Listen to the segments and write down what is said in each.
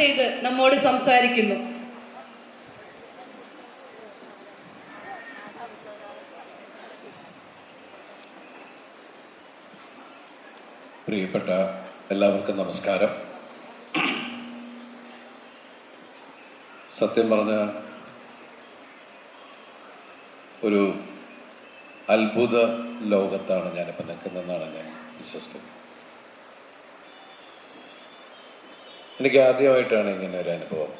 ചെയ്ത് നമ്മോട് സംസാരിക്കുന്നു. പ്രിയപ്പെട്ട എല്ലാവർക്കും നമസ്കാരം. സത്യം പറഞ്ഞ ഒരു അത്ഭുത ലോകത്താണ് ഞാനിപ്പോൾ നിൽക്കുന്നതെന്നാണ് ഞാൻ വിശ്വസിക്കുന്നത്. എനിക്ക് ആദ്യമായിട്ടാണ് ഇങ്ങനെ ഒരു അനുഭവം.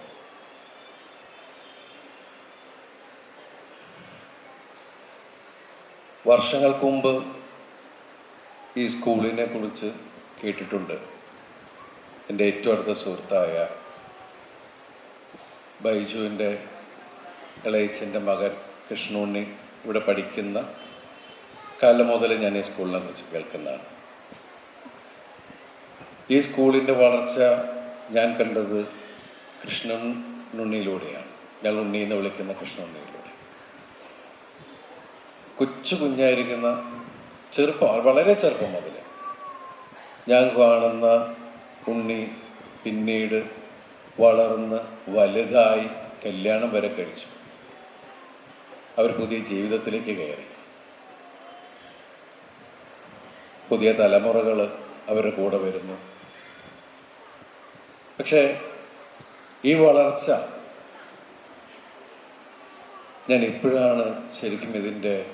വർഷങ്ങൾക്ക് മുമ്പ് ഈ സ്കൂളിനെ കുറിച്ച് കേട്ടിട്ടുണ്ട്. എന്റെ ഏറ്റവും അടുത്ത സുഹൃത്തായ ബൈജുവിന്റെ ഇളയച്ചന്റെ മകൻ കൃഷ്ണുണ്ണി ഇവിടെ പഠിക്കുന്ന കാലം മുതൽ ഞാൻ ഈ സ്കൂളിനെ കുറിച്ച് കേൾക്കുന്നതാണ്. ഈ സ്കൂളിന്റെ വളർച്ച ഞാൻ കണ്ടത് കൃഷ്ണനുണ്ണിയിലൂടെയാണ് ഞങ്ങൾ ഉണ്ണി എന്ന് വിളിക്കുന്ന കൃഷ്ണൻ ഉണ്ണിയിലൂടെ കൊച്ചു കുഞ്ഞായിരിക്കുന്ന ചെറുപ്പം വളരെ ചെറുപ്പം മുതൽ ഞാൻ കാണുന്ന ഉണ്ണി പിന്നീട് വളർന്ന് വലുതായി കല്യാണം വരെ കഴിച്ചു. അവർ പുതിയ ജീവിതത്തിലേക്ക് കയറി. പുതിയ തലമുറകൾ അവരുടെ കൂടെ വരുന്നു. പക്ഷേ ഈ വളർച്ച ഞാൻ ഇപ്പോഴാണ് ശരിക്കും ഇതിന്റെ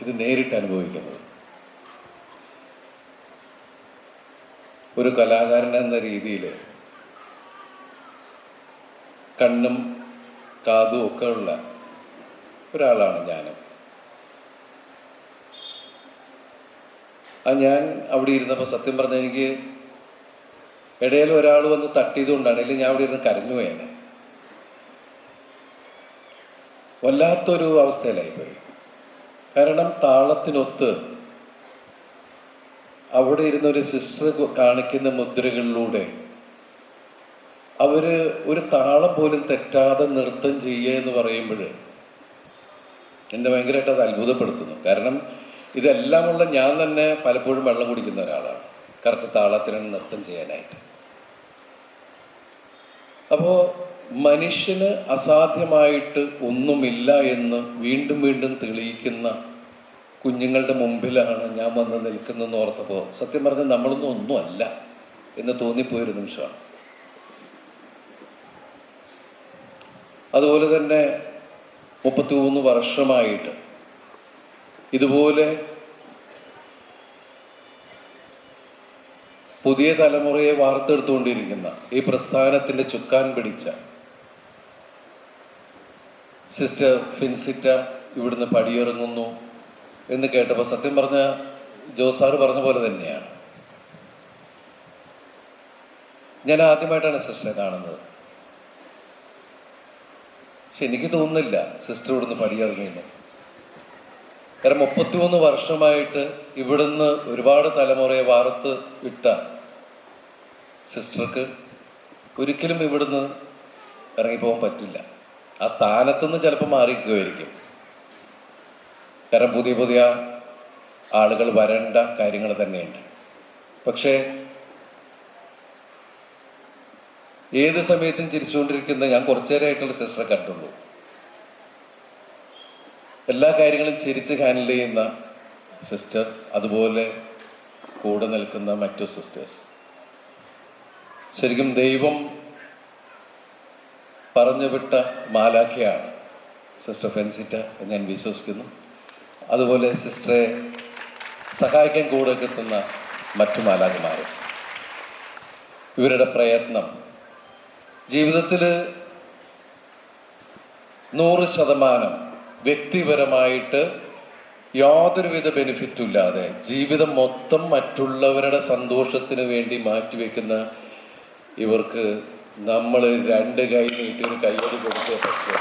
ഇത് നേരിട്ട് അനുഭവിക്കുന്നത്. ഒരു കലാകാരൻ എന്ന രീതിയിൽ കണ്ണും കാതും ഒക്കെ ഉള്ള ഒരാളാണ് ഞാൻ. ആ ഞാൻ അവിടെ ഇരുന്നപ്പോൾ സത്യം പറഞ്ഞാൽ എനിക്ക് ഇടയിൽ ഒരാൾ വന്ന് തട്ടിയതുകൊണ്ടാണ് ഇല്ലെങ്കിൽ ഞാൻ അവിടെ ഇരുന്ന് കരഞ്ഞു പോയേനെ. വല്ലാത്തൊരു അവസ്ഥയിലായിപ്പോയി. കാരണം താളത്തിനൊത്ത് അവിടെ ഇരുന്ന ഒരു സിസ്റ്റർ കാണിക്കുന്ന മുദ്രകളിലൂടെ അവർ ഒരു താളം പോലും തെറ്റാതെ നൃത്തം ചെയ്യുക എന്ന് പറയുമ്പോൾ എന്നെ ഭയങ്കരമായിട്ട് അത് അത്ഭുതപ്പെടുത്തുന്നു. കാരണം ഇതെല്ലാമുള്ള ഞാൻ തന്നെ പലപ്പോഴും വെള്ളം കുടിക്കുന്ന ഒരാളാണ്. കറക്റ്റ് താളത്തിനാണ് നൃത്തം ചെയ്യാനായിട്ട്. അപ്പോൾ മനുഷ്യന് അസാധ്യമായിട്ട് ഒന്നുമില്ല എന്ന് വീണ്ടും വീണ്ടും തെളിയിക്കുന്ന കുഞ്ഞുങ്ങളുടെ മുമ്പിലാണ് ഞാൻ വന്ന് നിൽക്കുന്നതെന്ന് ഓർത്തപ്പോൾ സത്യം പറഞ്ഞാൽ നമ്മളൊന്നും ഒന്നുമല്ല എന്ന് തോന്നിപ്പോയൊരു നിമിഷമാണ്. അതുപോലെ തന്നെ മുപ്പത്തി മൂന്ന് വർഷമായിട്ട് ഇതുപോലെ പുതിയ തലമുറയെ വാർത്തെടുത്തുകൊണ്ടിരിക്കുന്ന ഈ പ്രസ്ഥാനത്തിന്റെ ചുക്കാൻ പിടിച്ച സിസ്റ്റർ ഫിൻസിറ്റ ഇവിടുന്ന് പടിയിറങ്ങുന്നു എന്ന് കേട്ടപ്പോൾ സത്യം പറഞ്ഞ ജോസാറ് പറഞ്ഞ പോലെ തന്നെയാണ്. ഞാൻ ആദ്യമായിട്ടാണ് സിസ്റ്ററെ കാണുന്നത്. പക്ഷെ എനിക്ക് തോന്നുന്നില്ല സിസ്റ്റർ ഇവിടുന്ന് പടിയിറങ്ങിയെന്ന് കാരണം മുപ്പത്തിമൂന്ന് വർഷമായിട്ട് ഇവിടുന്ന് ഒരുപാട് തലമുറയെ വാർത്ത് വിട്ട സിസ്റ്റർക്ക് ഒരിക്കലും ഇവിടുന്ന് ഇറങ്ങിപ്പോകാൻ പറ്റില്ല. ആ സ്ഥാനത്തുനിന്ന് ചിലപ്പോൾ മാറിയിരിക്കുമായിരിക്കും കാരണം പുതിയ പുതിയ ആളുകൾ വരേണ്ട കാര്യങ്ങൾ തന്നെയുണ്ട്. പക്ഷേ ഏത് സമയത്തും ചിരിച്ചുകൊണ്ടിരിക്കുന്ന ഞാൻ കുറച്ചു നേരമായിട്ടുള്ള സിസ്റ്ററെ കണ്ടുള്ളൂ. എല്ലാ കാര്യങ്ങളും ചിരിച്ച് ഹാൻഡിൽ ചെയ്യുന്ന സിസ്റ്റർ അതുപോലെ കൂടെ നിൽക്കുന്ന മറ്റു സിസ്റ്റേഴ്സ്. ശരിക്കും ദൈവം പറഞ്ഞു വിട്ട മാലാഖയാണ് സിസ്റ്റർ ഫെൻസിറ്റ എന്ന് ഞാൻ വിശ്വസിക്കുന്നു. അതുപോലെ സിസ്റ്ററെ സഹായിക്കാൻ കൂടെ കിട്ടുന്ന മറ്റു മാലാഖമാരും. ഇവരുടെ പ്രയത്നം ജീവിതത്തിൽ നൂറ് ശതമാനം വ്യക്തിപരമായിട്ട് യാതൊരുവിധ ബെനിഫിറ്റും ഇല്ലാതെ ജീവിതം മൊത്തം മറ്റുള്ളവരുടെ സന്തോഷത്തിന് വേണ്ടി മാറ്റിവെക്കുന്ന ഇവർക്ക് നമ്മൾ രണ്ട് കൈ നീട്ടി ഒരു കയ്യടി കൊടുത്തേ പറ്റും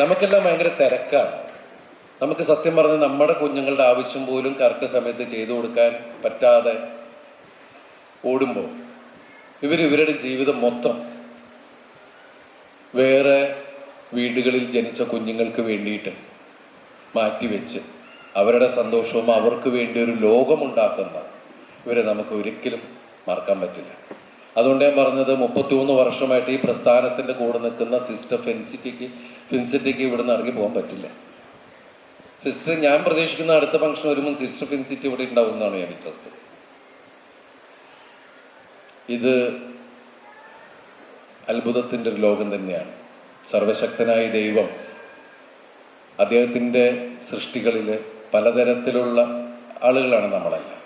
നമുക്കെല്ലാം ഭയങ്കര തിരക്കാണ്. നമുക്ക് സത്യം പറഞ്ഞ് നമ്മുടെ കുഞ്ഞുങ്ങളുടെ ആവശ്യം പോലും കറക്റ്റ് സമയത്ത് ചെയ്തു കൊടുക്കാൻ പറ്റാതെ ഓടുമ്പോൾ ഇവർ ഇവരുടെ ജീവിതം മൊത്തം വേറെ വീടുകളിൽ ജനിച്ച കുഞ്ഞുങ്ങൾക്ക് വേണ്ടിയിട്ട് മാറ്റിവെച്ച് അവരുടെ സന്തോഷവും അവർക്ക് വേണ്ടി ഒരു ലോകമുണ്ടാക്കുന്ന ഇവരെ നമുക്ക് ഒരിക്കലും മറക്കാൻ പറ്റില്ല. അതുകൊണ്ട് ഞാൻ പറഞ്ഞത് മുപ്പത്തിമൂന്ന് വർഷമായിട്ട് ഈ പ്രസ്ഥാനത്തിന്റെ കൂടെ നിൽക്കുന്ന സിസ്റ്റർ ഫെൻസിറ്റിക്ക് ഫിൻസിറ്റിക്ക് ഇവിടെ നിന്ന് ഇറങ്ങി പോകാൻ പറ്റില്ല. സിസ്റ്റർ ഞാൻ പ്രതീക്ഷിക്കുന്ന അടുത്ത ഫംഗ്ഷൻ വരുമ്പോൾ സിസ്റ്റർ ഫിൻസിറ്റി ഇവിടെ ഉണ്ടാവും എന്നാണ് ഞാൻ വിശ്വസിക്കുന്നത്. ഇത് അത്ഭുതത്തിന്റെ ഒരു ലോകം തന്നെയാണ്. സർവശക്തനായ ദൈവം അദ്ദേഹത്തിന്റെ സൃഷ്ടികളിൽ പലതരത്തിലുള്ള ആളുകളാണ് നമ്മളെല്ലാം.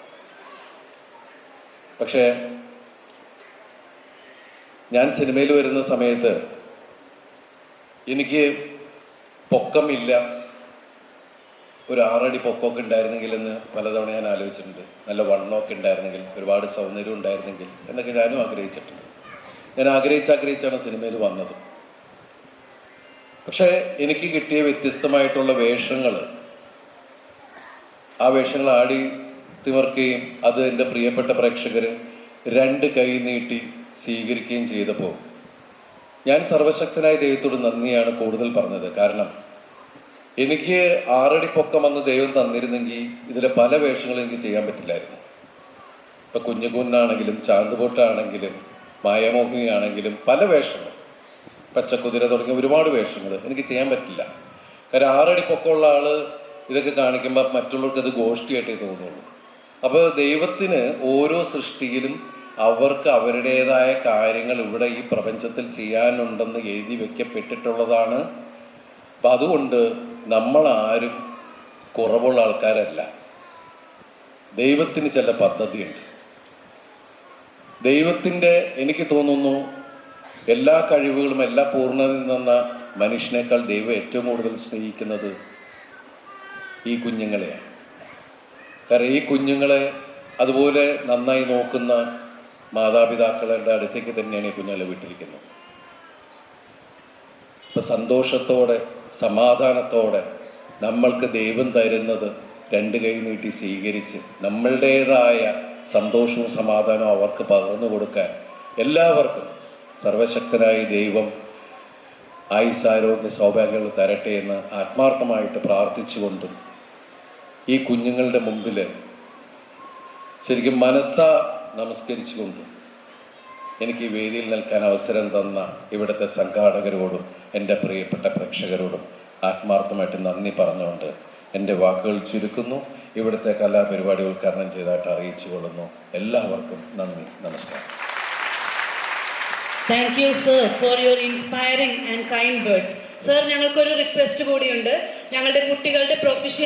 പക്ഷേ ഞാൻ സിനിമയിൽ വരുന്ന സമയത്ത് എനിക്ക് പൊക്കമില്ല. ഒരു ആറടി പൊക്കമൊക്കെ ഉണ്ടായിരുന്നെങ്കിൽ എന്ന് പലതവണ ഞാൻ ആലോചിച്ചിട്ടുണ്ട്. നല്ല വണ്ണമൊക്കെ ഉണ്ടായിരുന്നെങ്കിൽ ഒരുപാട് സൗന്ദര്യം ഉണ്ടായിരുന്നെങ്കിൽ എന്നൊക്കെ ഞാനും ആഗ്രഹിച്ചിട്ടുണ്ട്. ഞാൻ ആഗ്രഹിച്ച് ആഗ്രഹിച്ചാണ് സിനിമയിൽ വന്നത്. പക്ഷേ എനിക്ക് കിട്ടിയ വ്യത്യസ്തമായിട്ടുള്ള വേഷങ്ങൾ ആ വേഷങ്ങൾ ആടി തിമർക്കുകയും അത് എന്റെ പ്രിയപ്പെട്ട പ്രേക്ഷകർ രണ്ട് കൈ നീട്ടി സ്വീകരിക്കുകയും ചെയ്തപ്പോൾ ഞാൻ സർവശക്തനായ ദൈവത്തോട് നന്ദിയാണ് കൂടുതൽ പറഞ്ഞത്. കാരണം എനിക്ക് ആറടി പൊക്കം അന്ന് ദൈവം തന്നിരുന്നെങ്കിൽ ഇതിലെ പല വേഷങ്ങളും എനിക്ക് ചെയ്യാൻ പറ്റില്ലായിരുന്നു. ഇപ്പൊ കുഞ്ഞുകുന്നാണെങ്കിലും ചാന്തുപോട്ടാണെങ്കിലും മായമോഹിനിയാണെങ്കിലും പല വേഷങ്ങൾ പച്ചക്കുതിര തുടങ്ങിയ ഒരുപാട് വേഷങ്ങൾ എനിക്ക് ചെയ്യാൻ പറ്റില്ല. കാരണം ആറടി പൊക്കമുള്ള ആൾ ഇതൊക്കെ കാണിക്കുമ്പോൾ മറ്റുള്ളവർക്ക് അത് ഗോഷ്ടിയായിട്ടേ തോന്നുള്ളൂ. അപ്പോൾ ദൈവത്തിന് ഓരോ സൃഷ്ടിയിലും അവർക്ക് അവരുടേതായ കാര്യങ്ങൾ ഇവിടെ ഈ പ്രപഞ്ചത്തിൽ ചെയ്യാനുണ്ടെന്ന് എഴുതി വെക്കപ്പെട്ടിട്ടുള്ളതാണ്. അപ്പം അതുകൊണ്ട് നമ്മൾ ആരും കുറവുള്ള ആൾക്കാരല്ല. ദൈവത്തിന് ചില പദ്ധതിയുണ്ട്. ദൈവത്തിന്റെ എനിക്ക് തോന്നുന്നു എല്ലാ കഴിവുകളും എല്ലാ പൂർണതയിൽ നിന്ന മനുഷ്യനേക്കാൾ ദൈവം ഏറ്റവും കൂടുതൽ സ്നേഹിക്കുന്നത് ഈ കുഞ്ഞുങ്ങളെയാണ്. കാരണം ഈ കുഞ്ഞുങ്ങളെ അതുപോലെ നന്നായി നോക്കുന്ന മാതാപിതാക്കളുടെ അടുത്തേക്ക് തന്നെയാണ് ഈ കുഞ്ഞുങ്ങളെ വിട്ടിരിക്കുന്നത്. ഇപ്പം സന്തോഷത്തോടെ സമാധാനത്തോടെ നമ്മൾക്ക് ദൈവം തരുന്നത് രണ്ട് കൈ നീട്ടി സ്വീകരിച്ച് നമ്മളുടേതായ സന്തോഷവും സമാധാനവും അവർക്ക് പകർന്നു കൊടുക്കാൻ എല്ലാവർക്കും സർവശക്തനായ ദൈവം ആയുസാരോഗ്യ സൗഭാഗ്യങ്ങൾ തരട്ടെ എന്ന് ആത്മാർത്ഥമായിട്ട് പ്രാർത്ഥിച്ചുകൊണ്ടും ഈ കുഞ്ഞുങ്ങളുടെ മുമ്പിൽ ശരിക്കും മനസ്സ നമസ്കരിച്ചുകൊണ്ട് എനിക്ക് ഈ വേദിയിൽ നിൽക്കാൻ അവസരം തന്ന ഇവിടുത്തെ സംഘാടകരോടും എന്റെ പ്രിയപ്പെട്ട പ്രേക്ഷകരോടും ആത്മാർത്ഥമായിട്ട് നന്ദി പറഞ്ഞുകൊണ്ട് എന്റെ വാക്കുകൾ ചുരുക്കുന്നു. ഇവിടുത്തെ കലാപരിപാടി ഉദ്ഘാടനം ചെയ്തതായിട്ട് അറിയിച്ചു കൊള്ളുന്നു എല്ലാവർക്കും നന്ദി നമസ്കാരം. Thank you sir for your inspiring and kind words sir ഞങ്ങൾക്കൊരു റിക്വസ്റ്റ് കൂടിയുണ്ട്. ഞങ്ങളുടെ കുട്ടികളുടെ പ്രൊഫഷൻ